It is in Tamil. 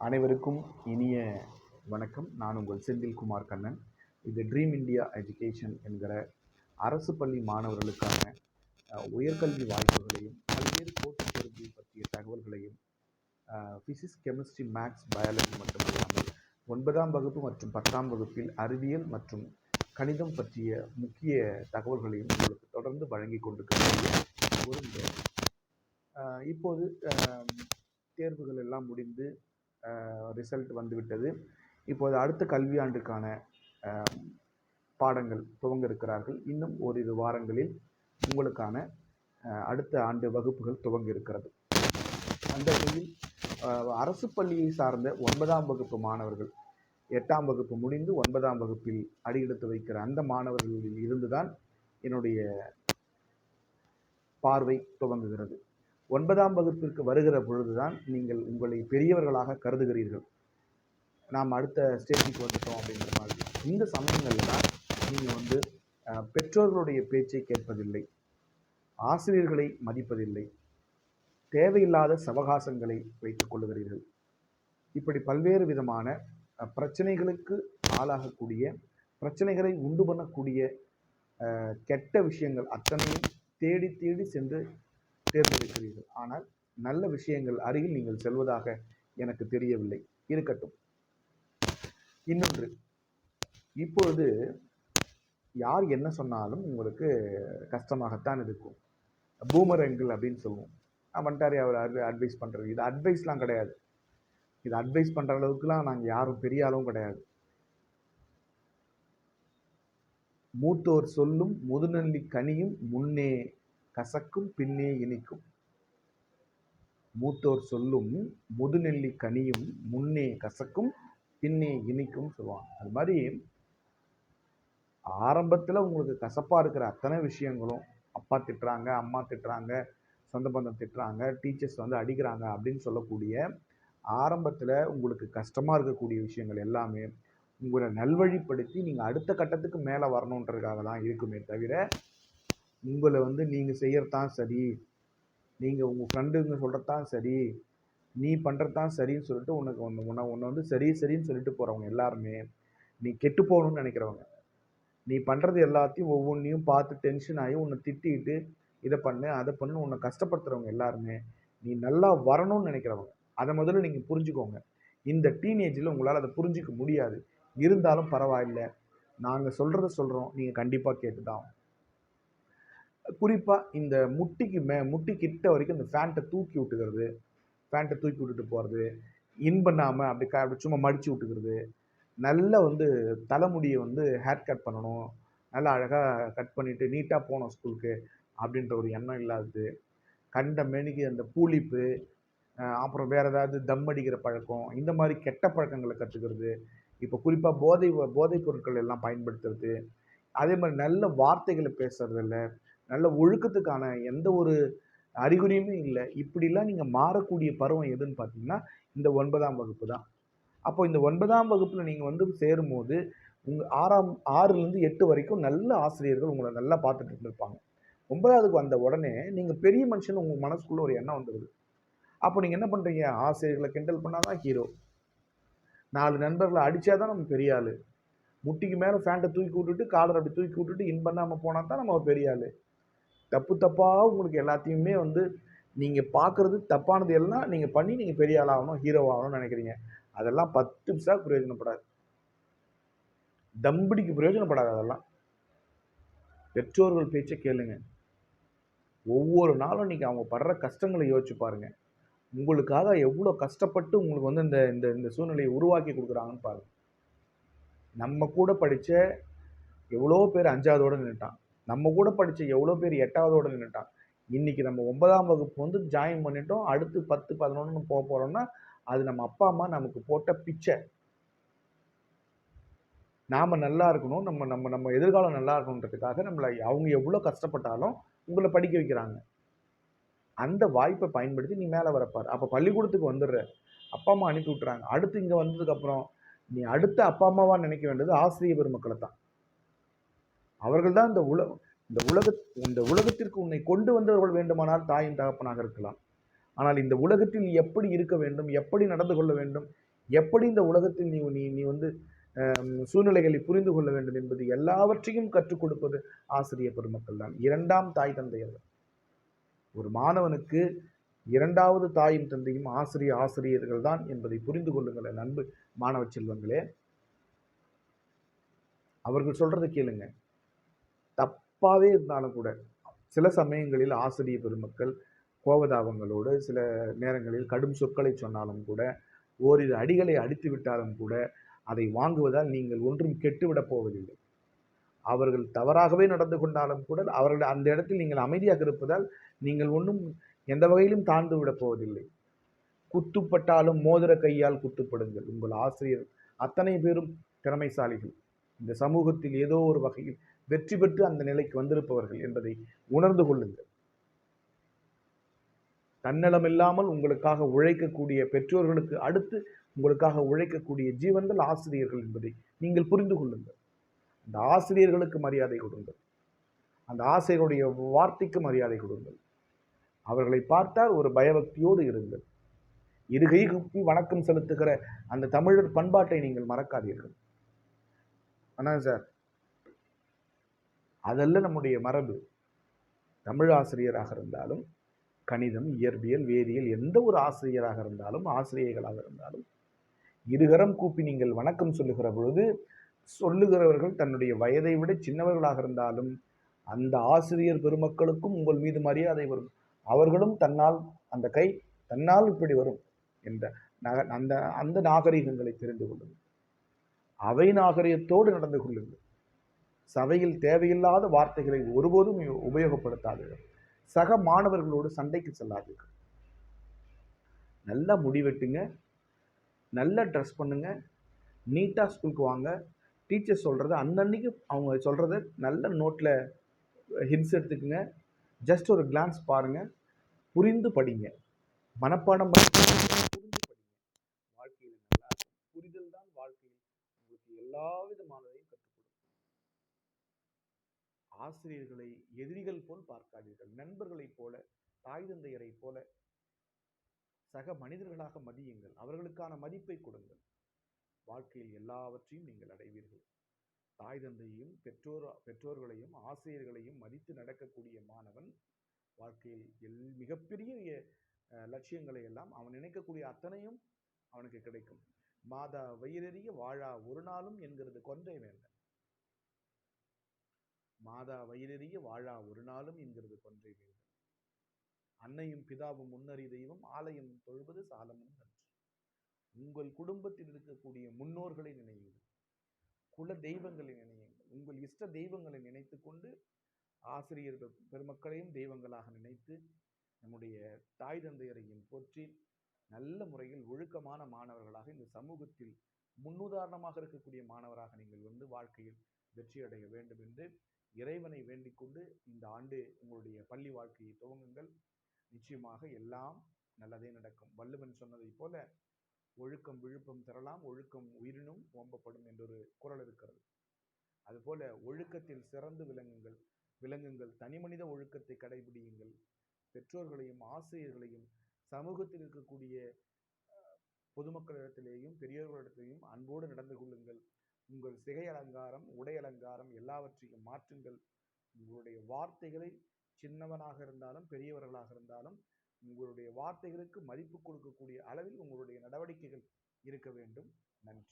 அனைவருக்கும் இனிய வணக்கம். நான் உங்கள் செந்தில்குமார் கண்ணன். இது ட்ரீம் இந்தியா எஜுகேஷன் என்கிற அரசு பள்ளி மாணவர்களுக்கான உயர்கல்வி வாய்ப்புகளையும் பல்வேறு போட்டித் தேர்வு பற்றிய தகவல்களையும் ஃபிசிக்ஸ் கெமிஸ்ட்ரி மேக்ஸ் பயாலஜி மட்டுமல்லாமல் ஒன்பதாம் வகுப்பு மற்றும் பத்தாம் வகுப்பில் அறிவியல் மற்றும் கணிதம் பற்றிய முக்கிய தகவல்களையும் உங்களுக்கு தொடர்ந்து வழங்கி கொண்டிருக்கக்கூடிய ஒரு இப்போது தேர்வுகள் எல்லாம் முடிந்து ரிசல்ட் வந்துவிட்டது. இப்போது அடுத்த கல்வியாண்டுக்கான பாடங்கள் துவங்க இருக்கிறார்கள் இன்னும் ஓரிரு வாரங்களில் உங்களுக்கான அடுத்த ஆண்டு வகுப்புகள் துவங்க இருக்கிறது அந்த வகையில் அரசு பள்ளியை சார்ந்த ஒன்பதாம் வகுப்பு மாணவர்கள் எட்டாம் வகுப்பு முடிந்து ஒன்பதாம் வகுப்பில் அடியெடுத்து வைக்கிற அந்த மாணவர்களில் இருந்துதான் என்னுடைய பார்வை துவங்குகிறது. ஒன்பதாம் வகுப்பிற்கு வருகிற பொழுதுதான் நீங்கள் உங்களை பெரியவர்களாக கருதுகிறீர்கள். நாம் அடுத்த ஸ்டேஜுக்கு வந்துட்டோம் அப்படின்ற மாதிரி. இந்த சமயங்களில் தான் நீங்கள் வந்து பெற்றோர்களுடைய பேச்சை கேட்பதில்லை. ஆசிரியர்களை மதிப்பதில்லை. தேவையில்லாத சவகாசங்களை வைத்துக் கொள்ளுகிறீர்கள். இப்படி பல்வேறு விதமான பிரச்சனைகளுக்கு ஆளாகக்கூடிய பிரச்சனைகளை உண்டு பண்ணக்கூடிய கெட்ட விஷயங்கள் அத்தனையும் தேடி தேடி சென்று தேர்ந்தெடுக்கிறீர்கள். ஆனால் நல்ல விஷயங்கள் அருகில் நீங்கள் செல்வதாக எனக்கு தெரியவில்லை. இருக்கட்டும். இன்னொன்று. இப்பொழுது யார் என்ன சொன்னாலும் உங்களுக்கு கஷ்டமாகத்தான் இருக்கும். பூமரங்கள் அப்படின்னு சொல்லுவோம். "ஆ, வந்துட்டாரே அவர் அட்வைஸ் பண்ணுறது இது அட்வைஸ்லாம் கிடையாது. இது அட்வைஸ் பண்ணுற அளவுக்குலாம் நாங்கள் யாரும் பெரிய ஆளும் கிடையாது. மூத்தோர் சொல்லும் முதுநெல்லி கனியும் முன்னே கசக்கும் பின்னே இனிக்கும். மூத்தோர் சொல்லும் முதுநெல்லி கனியும் முன்னே கசக்கும் பின்னே இனிக்கும் சொல்லுவாங்க அது மாதிரி ஆரம்பத்தில் உங்களுக்கு கசப்பாக இருக்கிற அத்தனை விஷயங்களும் அப்பா திட்டுறாங்க அம்மா திட்டுறாங்க சொந்த பந்தம் திட்டுறாங்க டீச்சர்ஸ் வந்து அடிக்கிறாங்க அப்படின்னு சொல்லக்கூடிய ஆரம்பத்தில் உங்களுக்கு கஷ்டமாக இருக்கக்கூடிய விஷயங்கள் எல்லாமே உங்களை நல்வழிப்படுத்தி நீங்கள் அடுத்த கட்டத்துக்கு மேலே வரணுன்றதுக்காக தான் இருக்குமே தவிர உங்களை வந்து நீங்கள் செய்யறதான் சரி. நீங்கள் உங்கள் ஃப்ரெண்டுங்க சொல்கிறதான் சரி. நீ பண்ணுறதான் சரின்னு சொல்லிட்டு உனக்கு ஒன்று உன்னை உன்னை வந்து சரி சரின்னு சொல்லிட்டு போகிறவங்க எல்லாருமே நீ கெட்டு போகணும்னு நினைக்கிறவங்க நீ பண்ணுறது எல்லாத்தையும் ஒவ்வொன்றையும் பார்த்து டென்ஷன் ஆகி உன்னை திட்டிட்டு இதை பண்ணு அதை பண்ணு உன்னை கஷ்டப்படுத்துகிறவங்க எல்லாருமே நீ நல்லா வரணும்னு நினைக்கிறவங்க அதை முதல்ல நீங்கள் புரிஞ்சுக்கோங்க. இந்த டீனேஜில் உங்களால் அதை புரிஞ்சிக்க முடியாது. இருந்தாலும் பரவாயில்ல. நாங்கள் சொல்கிறத சொல்கிறோம் நீங்கள் கண்டிப்பாக கேட்டு தான் குறிப்பாக இந்த முட்டிக்கு மே முட்டி கிட்ட வரைக்கும் இந்த ஃபேண்ட்டை தூக்கி விட்டுக்கிறது ஃபேண்ட்டை தூக்கி விட்டுட்டு போகிறது இன் பண்ணாமல் அப்படி க அப்படி சும்மா மடித்து விட்டுக்கிறது நல்லா வந்து தலைமுடியை வந்து ஹேர் கட் பண்ணணும் நல்லா அழகாக கட் பண்ணிவிட்டு நீட்டாக போகணும் ஸ்கூலுக்கு அப்படின்ற ஒரு எண்ணம் இல்லாதது. கண்ட மேனிக்கு அந்த பூலிப்பு அப்புறம் வேறு ஏதாவது தம் அடிக்கிற பழக்கம் இந்த மாதிரி கெட்ட பழக்கங்களை கற்றுக்கிறது இப்போ குறிப்பாக போதை போதைப் பொருட்கள் எல்லாம் பயன்படுத்துறது. அதே மாதிரி நல்ல வார்த்தைகளை பேசுறது நல்ல ஒழுக்கத்துக்கான எந்த ஒரு அறிகுறியுமே இல்லை. இப்படிலாம் நீங்கள் மாறக்கூடிய பருவம் எதுன்னு பார்த்தீங்கன்னா இந்த ஒன்பதாம் வகுப்பு தான். அப்போ இந்த ஒன்பதாம் வகுப்பில் நீங்கள் வந்து சேரும்போது உங்கள் ஆறாம் ஆறுலேருந்து எட்டு வரைக்கும் நல்ல ஆசிரியர்கள் உங்களை நல்லா பார்த்துட்டு இருந்திருப்பாங்க. ஒன்பதாவதுக்கு வந்த உடனே நீங்கள் பெரிய மனுஷன் உங்கள் மனசுக்குள்ளே ஒரு எண்ணம் வந்துடுது அப்போ நீங்கள் என்ன பண்ணுறீங்க ஆசிரியர்களை கிண்டல் பண்ணாதான் ஹீரோ நாலு நண்பர்களை அடித்தா தான் நம்ம பெரிய ஆள். முட்டிக்கு மேலே ஃபேண்ட்டை தூக்கி விட்டுட்டு காலர் அப்படி தூக்கி விட்டுட்டு இன் பண்ணாமல் போனால் தான் நம்ம பெரிய ஆள். தப்பு தப்பாக உங்களுக்கு எல்லாத்தையுமே வந்து நீங்கள் பார்க்குறது தப்பானது எல்லாம் நீங்கள் பண்ணி நீங்கள் பெரிய ஆளாகணும் ஹீரோவாகணும்னு ஹீரோ ஆகணும்னு நினைக்கிறீங்க. அதெல்லாம் பத்து பிசா பிரயோஜனப்படாது. தம்பிடிக்கு பிரயோஜனப்படாது அதெல்லாம். பெற்றோர்கள் பேச்சை கேளுங்க. ஒவ்வொரு நாளும் நீங்கள் அவங்க படுற கஷ்டங்களை யோசிச்சு பாருங்கள் உங்களுக்காக எவ்வளோ கஷ்டப்பட்டு உங்களுக்கு வந்து இந்த இந்த இந்த சூழ்நிலையை உருவாக்கி கொடுக்குறாங்கன்னு பாருங்கள் நம்ம கூட படித்த எவ்வளோ பேர் அஞ்சாவதோடு நின்றுட்டான் நம்ம கூட படித்த எவ்வளோ பேர் எட்டாவதோடு நின்றுட்டான் இன்றைக்கி நம்ம ஒன்பதாம் வகுப்பு வந்து ஜாயின் பண்ணிட்டோம். அடுத்து பத்து பதினொன்று போக போகிறோம்னா அது நம்ம அப்பா அம்மா நமக்கு போட்ட பிச்சை. நாம் நல்லா இருக்கணும். நம்ம நம்ம நம்ம எதிர்காலம் நல்லா இருக்கணுன்றதுக்காக நம்மளை அவங்க எவ்வளோ கஷ்டப்பட்டாலும் உங்களை படிக்க வைக்கிறாங்க. அந்த வாய்ப்பை பயன்படுத்தி நீ மேலே வரப்பார் அப்போ பள்ளிக்கூடத்துக்கு வந்துடுற. அப்பா அம்மா அனுப்பி விட்டுறாங்க. அடுத்து இங்கே வந்ததுக்கப்புறம் நீ அடுத்த அப்பா அம்மாவாக நினைக்க வேண்டியது ஆசிரியர் பெருமக்களை தான். அவர்கள் தான் இந்த உல இந்த உலக இந்த உலகத்திற்கு உன்னை கொண்டு வந்தவர்கள் வேண்டுமானால் தாயின் தகப்பனாக இருக்கலாம். ஆனால் இந்த உலகத்தில் எப்படி இருக்க வேண்டும்? எப்படி நடந்து கொள்ள வேண்டும்? எப்படி இந்த உலகத்தில் நீ நீ நீ வந்து சூழ்நிலைகளை புரிந்து கொள்ள வேண்டும் என்பது எல்லாவற்றையும் கற்றுக் கொடுப்பது ஆசிரியர் பெருமக்கள் தான். இரண்டாம் தாய் தந்தையர்கள் ஒரு மாணவனுக்கு இரண்டாவது தாயும் தந்தையும் ஆசிரியர் ஆசிரியர்கள் தான் என்பதை புரிந்து கொள்ளுங்கள் அன்பு மாணவ செல்வங்களே. அவர்கள் சொல்றதை கேளுங்க. தப்பாகவே இருந்தாலும் கூட சில சமயங்களில் ஆசிரியர் பெருமக்கள் கோபதாபங்களோடு சில நேரங்களில் கடும் சொற்களை சொன்னாலும் கூட ஓரிரு அடிகளை அடித்து விட்டாலும் கூட அதை வாங்குவதால் நீங்கள் ஒன்றும் கெட்டுவிடப் போவதில்லை. அவர்கள் தவறாகவே நடந்து கொண்டாலும் கூட அவர்கள் அந்த இடத்தில் நீங்கள் அமைதியாக இருப்பதால் நீங்கள் ஒன்றும் எந்த வகையிலும் தாழ்ந்து விடப் போவதில்லை. குத்துப்பட்டாலும் மோதிர கையால் குத்துப்படுங்கள். உங்கள் ஆசிரியர் அத்தனை பேரும் திறமைசாலிகள். இந்த சமூகத்தில் ஏதோ ஒரு வகையில் வெற்றி பெற்று அந்த நிலைக்கு வந்திருப்பவர்கள் என்பதை உணர்ந்து கொள்ளுங்கள். தன்னலம் இல்லாமல் உங்களுக்காக உழைக்கக்கூடிய பெற்றோர்களுக்கு அடுத்து உங்களுக்காக உழைக்கக்கூடிய ஜீவன்கள் ஆசிரியர்கள் என்பதை நீங்கள் புரிந்து கொள்ளுங்கள். அந்த ஆசிரியர்களுக்கு மரியாதை கொடுங்கள். அந்த ஆசிரியருடைய வார்த்தைக்கு மரியாதை கொடுங்கள். அவர்களை பார்த்தால் ஒரு பயபக்தியோடு இருங்கள். இருகை வணக்கம் செலுத்துகிற அந்த தமிழர் பண்பாட்டை நீங்கள் மறக்காதீர்கள். ஆனால் சார்? அதல்ல நம்முடைய மரபு. தமிழ் ஆசிரியராக இருந்தாலும் கணிதம் இயற்பியல் வேதியியல் எந்த ஒரு ஆசிரியராக இருந்தாலும் ஆசிரியர்களாக இருந்தாலும் இருகரம் கூப்பி நீங்கள் வணக்கம் சொல்லுகிற பொழுது சொல்லுகிறவர்கள் தன்னுடைய வயதை விட சின்னவர்களாக இருந்தாலும் அந்த ஆசிரியர் பெருமக்களுக்கும் உங்கள் மீது மரியாதை வரும். அவர்களும் தன்னால் அந்த கை தன்னால் இப்படி வரும் என்ற நக அந்த அந்த நாகரிகங்களை தெரிந்து கொள்ளுங்கள். அவை நாகரிகத்தோடு நடந்து கொள்ளுங்கள். சபையில் தேவையில்லாத வார்த்தைகளை ஒருபோதும் உபயோகப்படுத்தாதீர்கள் சக மாணவர்களோடு சண்டைக்கு செல்லாதீர்கள். நல்லா முடி வெட்டுங்க. நல்லா ட்ரெஸ் பண்ணுங்க. நீட்டாக ஸ்கூலுக்கு வாங்க. டீச்சர் சொல்கிறத அன்னன்னைக்கு அவங்க சொல்கிறத நல்ல நோட்டில் ஹிண்ட்ஸ் எடுத்துக்கோங்க. ஜஸ்ட் ஒரு கிளான்ஸ் பாருங்கள் புரிந்து படிங்க. மனப்பாடம் புரிந்து படிங்க. வாழ்க்கையில் நல்லா புரிதல் தான் வாழ்க்கையில். உங்களுக்கு எல்லா விதமானதையும் கற்றுக் ஆசிரியர்களை எதிரிகள் போல் பார்க்காதீர்கள். நண்பர்களைப் போல தாய் தந்தையரைப் போல சக மனிதர்களாக மதியுங்கள். அவர்களுக்கான மதிப்பை கொடுங்கள். வாழ்க்கையில் எல்லாவற்றையும் நீங்கள் அடைவீர்கள். தாய் தந்தையையும் பெற்றோர் பெற்றோர்களையும் ஆசிரியர்களையும் மதித்து நடக்கக்கூடிய மாணவன் வாழ்க்கையில் எல் மிகப்பெரிய லட்சியங்களை எல்லாம் அவன் நினைக்கக்கூடிய அத்தனையும் அவனுக்கு கிடைக்கும். மாதா வயிறறிய வாழா ஒரு நாளும் என்கிறது கொன்றை வேந்தன். மாதா வயிறறிய வாழா ஒரு நாளும் என்கிறது கொன்றை வேந்தன் அன்னையும் பிதாவும் முன்னறி தெய்வம் ஆலயம் தொழுவது சாலமும் நன்று. உங்கள் குடும்பத்தில் இருக்கக்கூடிய முன்னோர்களை நினையுங்கள். குல தெய்வங்களை நினையுங்கள். உங்கள் இஷ்ட தெய்வங்களை நினைத்து கொண்டு ஆசிரியர் பெருமக்களையும் தெய்வங்களாக நினைத்து நம்முடைய தாய் தந்தையரையும் போற்றி நல்ல முறையில் ஒழுக்கமான மாணவர்களாக இந்த சமூகத்தில் முன்னுதாரணமாக இருக்கக்கூடிய மாணவராக நீங்கள் வந்து வாழ்க்கையில் வெற்றியடைய வேண்டும் என்று இறைவனை வேண்டிக் கொண்டு இந்த ஆண்டு உங்களுடைய பள்ளி வாழ்க்கையை துவங்குங்கள். நிச்சயமாக எல்லாம் நல்லதே நடக்கும். வள்ளுவன் சொன்னதைப் போல ஒழுக்கம் விழுப்பம் தரலாம் ஒழுக்கம் உயிரினும் ஓம்பப்படும் என்றொரு குரல் இருக்கிறது. அதுபோல ஒழுக்கத்தில் சிறந்து விளங்குங்கள். விளங்குங்கள். தனிமனித ஒழுக்கத்தை கடைபிடியுங்கள். பெற்றோர்களையும் ஆசிரியர்களையும் சமூகத்தில் இருக்கக்கூடிய பொதுமக்களிடத்திலேயும் பெரியோர்களிடத்திலேயும் அன்போடு நடந்து கொள்ளுங்கள். உங்கள் சிகை அலங்காரம் உடை அலங்காரம் எல்லாவற்றையும் மாற்றுங்கள். உங்களுடைய வார்த்தைகளை சின்னவனாக இருந்தாலும் பெரியவர்களாக இருந்தாலும் உங்களுடைய வார்த்தைகளுக்கு மதிப்பு கொடுக்கக்கூடிய அளவில் உங்களுடைய நடவடிக்கைகள் இருக்க வேண்டும். நன்றி.